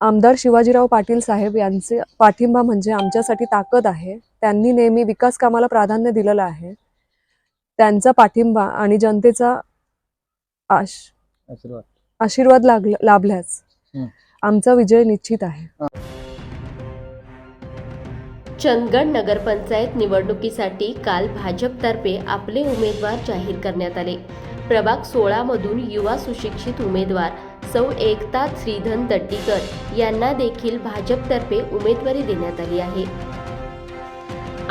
आमदार शिवाजीराव पाटील साहेब यांचे पाठिंबा म्हणजे आमच्यासाठी ताकद आहे. त्यांनी नेहमी विकास कामाला प्राधान्य दिलेलं आहे. त्यांचा पाठिंबा आणि जनतेचा आश आशीर्वाद. लागल लाभल्यास. आमचा विजय निश्चित आहे. चंदगड नगरपंचायत निवडणुकीसाठी काल भाजपतर्फे आपले उमेदवार जाहीर करण्यात आले. प्रभाग सोळामधून युवा सुशिक्षित उमेदवार सौ एकता श्रीधन दड्डीकर यांना देखील भाजपतर्फे उमेदवारी देण्यात आली आहे.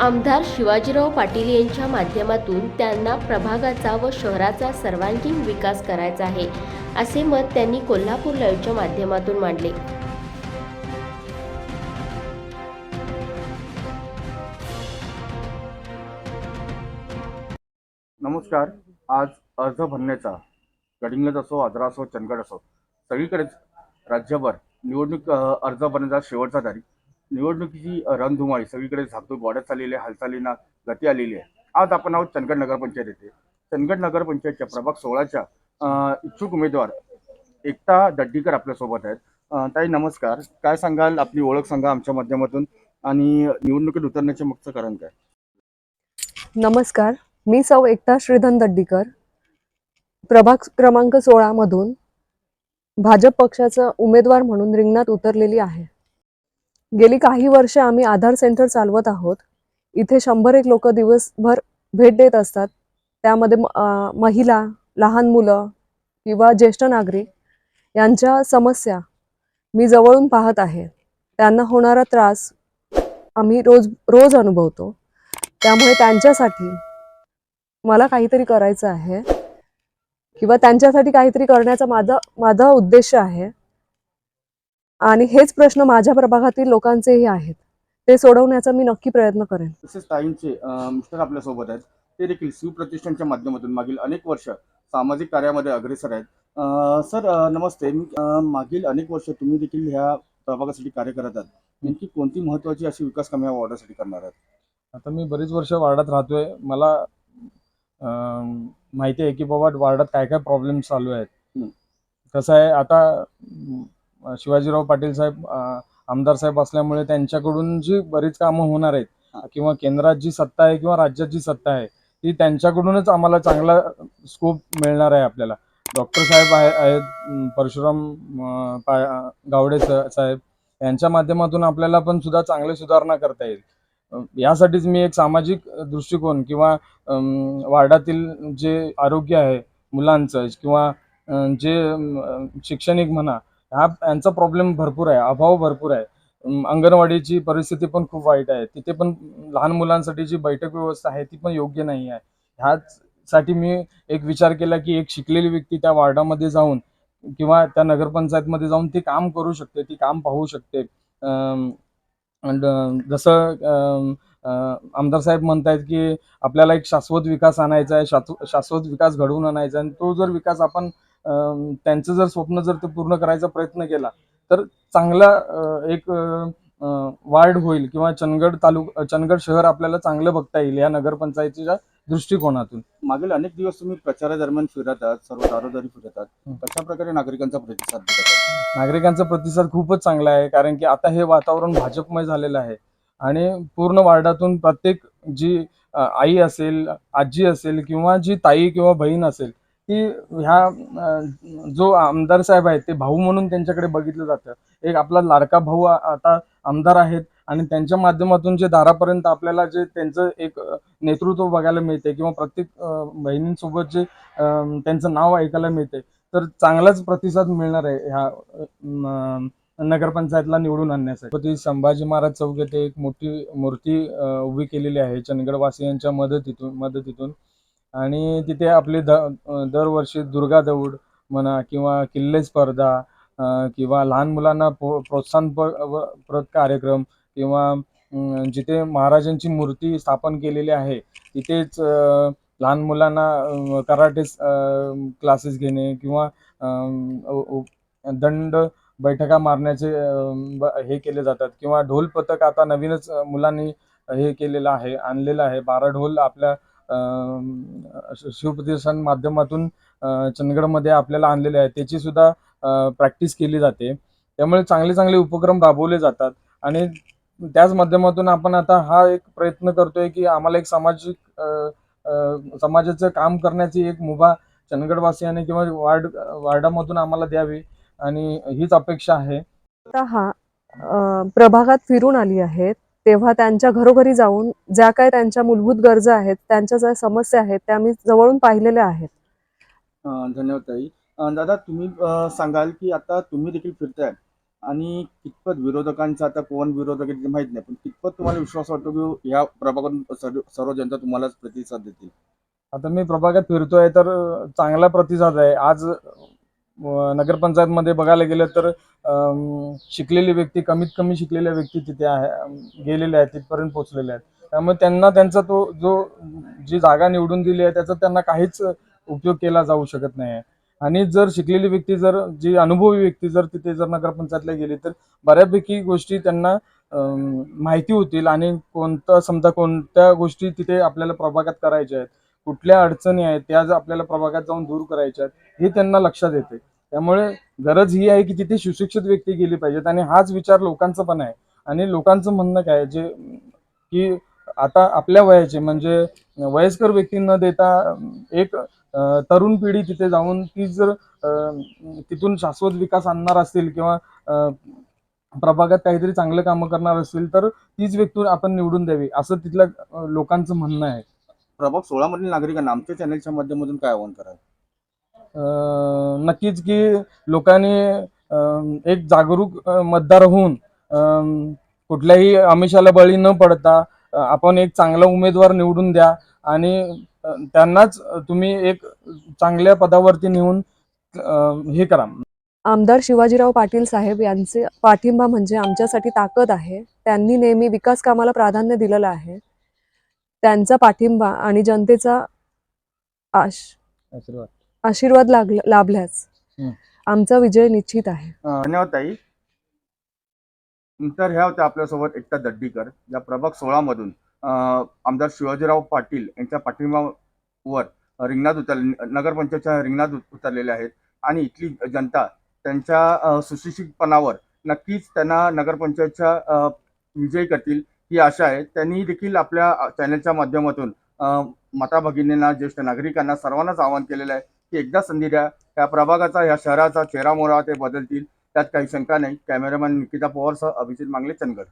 आमदार शिवाजीराव पाटील यांच्या माध्यमातून त्यांना प्रभागाचा व शहराचा सर्वांगीण विकास करायचा आहे असे मत त्यांनी कोल्हापूर लाईव्हच्या माध्यमातून मांडले. नमस्कार. आज अर्ज भरण्याचा गडिंग्लज असो आजरा असो चंदगड असो सगळीकडेच राज्यभर निवडणूक अर्ज भरण्याचा शेवटचा तारीख. निवडणुकीची रणधुमाळी सगळीकडे झाकतूक वाढत चाललेली आहे हालचालींना गती आलेली आहे. आज आपण आहोत चंदगड नगरपंचायत येथे. चंदगड नगरपंचायतच्या प्रभाग सोळाच्या इच्छुक उमेदवार एकता दड्डीकर आपल्यासोबत आहेत. ताई नमस्कार. काय सांगाल? आपली ओळख सांगा आमच्या माध्यमातून. आणि निवडणुकीत उतरण्याचे मागचं कारण काय? नमस्कार. मी सौ एकता श्रीधन दड्डीकर. प्रभाग क्रमांक सोळामधून भाजप पक्षाचं उमेदवार म्हणून रिंगणात उतरलेली आहे. गेली काही वर्ष आम्ही आधार सेंटर चालवत आहोत. इथे शंभर एक लोक दिवसभर भेट देत असतात. त्यामध्ये म- महिला लहान मुलं किंवा ज्येष्ठ नागरिक यांच्या समस्या मी जवळून पाहत आहे. त्यांना होणारा त्रास आम्ही रोज रोज अनुभवतो. त्यामुळे त्यांच्यासाठी मला काहीतरी करायचं आहे. किंवा त्यांच्यासाठी काहीतरी करण्याचा माझा माझा उद्देश आहे. आणि हेच प्रश्न माझ्या प्रभागातील लोकांचेही आहेत. ते सोडवण्याचा मी नक्की प्रयत्न करेन. तसेच ताईंचे मिस्टर आपल्यासोबत आहेत. ते देखील शिवप्रतिष्ठानच्या माध्यमातून मागील अनेक वर्ष सामाजिक कार्यामध्ये अग्रेसर आहेत. सर नमस्ते. मी मागील अनेक वर्ष तुम्ही देखील ह्या प्रभागासाठी कार्य करत आहात. नेमकी कोणती महत्वाची अशी विकास कामे या वॉर्डासाठी करणार आहात? आता मी बरीच वर्ष वार्डात राहतोय. मला माहिती आहे की बाबा वार्डात काय काय प्रॉब्लेम चालू आहेत. कसं आहे आता शिवाजीराव पाटील साहेब आमदार साहेब असल्यामुळे त्यांच्याकडून जी बरीच कामं होणार आहेत. किंवा केंद्रात जी सत्ता आहे किंवा राज्यात जी सत्ता आहे ती त्यांच्याकडूनच आम्हाला चांगला स्कोप मिळणार आहे आपल्याला डॉक्टर साहेब आहे आहेत परशुराम गावडे साहेब यांच्या माध्यमातून आपल्याला पण सुद्धा चांगली सुधारणा करता येईल यासाठीच मी एक सामाजिक दृष्टिकोन किंवा वार्डातील जे आरोग्य आहे मुलांचं किंवा जे शैक्षणिक म्हणा ह्या यांचा प्रॉब्लेम भरपूर आहे अभाव भरपूर आहे. अंगणवाडीची परिस्थिती पण खूप वाईट आहे. तिथे पण लहान मुलांसाठी जी बैठक व्यवस्था आहे ती पण योग्य नाही आहे. ह्याचसाठी मी एक विचार केला की एक शिकलेली व्यक्ती त्या वार्डामध्ये जाऊन किंवा त्या नगरपंचायतमध्ये जाऊन ती काम करू शकते ती काम पाहू शकते. Um, जसं um, uh, आमदार साहेब म्हणतायत की आपल्याला एक शाश्वत विकास आणायचा आहे शाश्व- शाश्वत विकास घडवून आणायचा आहे. आणि तो जर विकास आपण um, त्यांचं जर स्वप्न जर ते पूर्ण करायचा प्रयत्न केला तर चांगला uh, एक वाढ वार्ड होईल किंवा चंदगड तालुका चंदगड शहर आपल्याला चांगलं बघता येईल या नगरपंचायतीच्या दृष्टिकोनातून. मागील अनेक दिवस तुम्ही प्रचारादरम्यान फिरत आहात सर्व दारोदारी फिरत आहात. कशा प्रकारे नागरिकांचा प्रतिसाद देत आहात? नागरिकांचा प्रतिसाद खूपच चांगला आहे कारण की आता हे वातावरण भाजपमय झालेलं आहे. आणि पूर्ण वार्डातून प्रत्येक जी आई असेल आजी असेल किंवा जी ताई किंवा बहीण असेल ती ह्या जो आमदार साहेब आहेत ते भाऊ म्हणून त्यांच्याकडे बघितलं जातं. एक आपला लाडका भाऊ आता आमदार आहेत आणि त्यांच्या माध्यमातून जे दारापर्यंत आपल्याला जे त्यांचं एक नेतृत्व बघायला मिळते किंवा प्रत्येक बहिणींसोबत जे त्यांचं नाव ऐकायला मिळते तर चांगलाच प्रतिसाद मिळणार आहे ह्या नगरपंचायतला निवडून आणण्यासाठी. ती संभाजी महाराज चौक येथे एक मोठी मूर्ती उभी केलेली आहे चंदगडवासियांच्या मदतीतून मदतीतून. आणि तिथे आपले द दरवर्षी दुर्गा दौड म्हणा किंवा किल्ले स्पर्धा किंवा लहान मुलांना प्रो प्रोत्साहन कार्यक्रम किंवा जिथे महाराजांची मूर्ती स्थापन केलेली आहे तिथेच लहान मुलांना कराटे क्लासेस घेणे किंवा दंड बैठका मारण्याचे ब- हे केले जातात. किंवा ढोल पथक आता नवीनच मुलांनी हे केलेलं आहे आणलेलं आहे. बारा ढोल आपल्या अम, शिवप्रतिष्ठान माध्यमातून चंदगडमध्ये आपल्याला आणलेले आहे त्याची सुद्धा प्रॅक्टिस केली जाते. त्यामुळे चांगले चांगले उपक्रम राबवले जातात. आणि त्याच माध्यमातून आपण आता हा एक प्रयत्न करतोय की आम्हाला एक सामाजिक समाजाचं काम करण्याची एक मुभा चंदगडवासियाने किंवा वार्ड वार्डामधून आम्हाला द्यावी आणि हीच अपेक्षा आहे. आता हा प्रभागात फिरून आली आहेत. तेव्हा त्यांच्या घरोघरी जाऊन ज्या काय त्यांच्या मूलभूत गरजा आहेत त्यांच्या ज्या समस्या आहेत त्या मी जवळून पाहिलेल्या आहेत. धन्यवाद ताई. दादा तुम्ही सांगाल की आता तुम्ही देखील फिरताय. आणि कितपत विरोधकांचा आता कोण विरोधक आहे ते माहीत नाही पण कितपत तुम्हाला विश्वास वाटतो की या प्रभागातून सर्व सर्व जनता तुम्हालाच प्रतिसाद देतील? आता मी प्रभागात फिरतोय तर चांगला प्रतिसाद आहे. आज नगरपंचायतमध्ये बघायला गेलं तर शिकलेली व्यक्ती कमीत कमी शिकलेल्या व्यक्ती तिथे आहे गेलेल्या आहेत तिथपर्यंत पोहोचलेल्या आहेत. त्यामुळे त्यांना त्यांचा तो जो जी जागा निवडून दिली आहे त्याचा त्यांना काहीच उपयोग केला जाऊ शकत नाही. आहे आणि जर शिकलेली व्यक्ती जर जी अनुभवी व्यक्ती जर तिथे जर नगरपंचायतला गेली तर बऱ्यापैकी गोष्टी त्यांना माहिती होतील आणि कोणतं समजा कोणत्या गोष्टी तिथे आपल्याला प्रभागात करायच्या आहेत कुठल्या अडचणी आहेत त्या जर आपल्याला प्रभागात जाऊन दूर करायच्या आहेत हे त्यांना लक्षात येते. त्यामुळे गरज ही आहे की तिथे सुशिक्षित व्यक्ती गेली पाहिजेत आणि हाच विचार लोकांचा पण आहे. आणि लोकांचं म्हणणं काय आहे जे की आता आपल्या वयाचे म्हणजे वयस्कर व्यक्ती न देता एक तरुण पिढी तिथे जाऊन ती जर तिथून शाश्वत विकास आणणार असतील किंवा प्रभागात काहीतरी चांगलं कामं करणार असतील तर तीच व्यक्ती आपण निवडून द्यावी असं तिथल्या लोकांचं म्हणणं आहे. प्रभाग सोळा मधील नागरिकांना आमच्या चॅनलच्या माध्यमातून काय आवाहन कराल? अं, नक्कीच की लोकांनी एक जागरूक मतदार होऊन कुठल्याही आमिषाला बळी न पडता आपण एक चांगला उमेदवार निवडून द्या आणि त्यांनाच तुम्ही एक चांगल्या पदावरती नेऊन हे करा. आमदार शिवाजीराव पाटील साहेब यांचे पाठिंबा म्हणजे आमच्यासाठी ताकद आहे. त्यांनी नेहमी विकास कामाला प्राधान्य दिलेलं आहे. त्यांचा पाठिंबा आणि जनतेचा आश आशीर्वाद. आशीर्वाद. आमचा विजय निश्चित आहे. धन्यवाद ताई. तर ह्या होत्या आपल्यासोबत एकता दड्डीकर. या प्रभाग सोळामधून आमदार शिवाजीराव पाटील यांच्या पाठिंबावर रिंगणात उतर नगरपंचायतच्या रिंगणात उत- उतरलेल्या आहेत. आणि इथली जनता त्यांच्या सुशिक्षितपणावर नक्कीच त्यांना नगरपंचायतच्या विजय विजयी करतील ही आशा आहे. त्यांनी देखील आपल्या चॅनलच्या माध्यमातून माता भगिनींना ज्येष्ठ नागरिकांना सर्वांनाच आवाहन केलेलं आहे की एकदा संधी द्या. या प्रभागाचा या शहराचा चेहरामोहरा ते बदलतील. त्यात काही शंका नाही. कॅमेरामॅन निकिता पवारसह अभिजित मांगले चंदगड.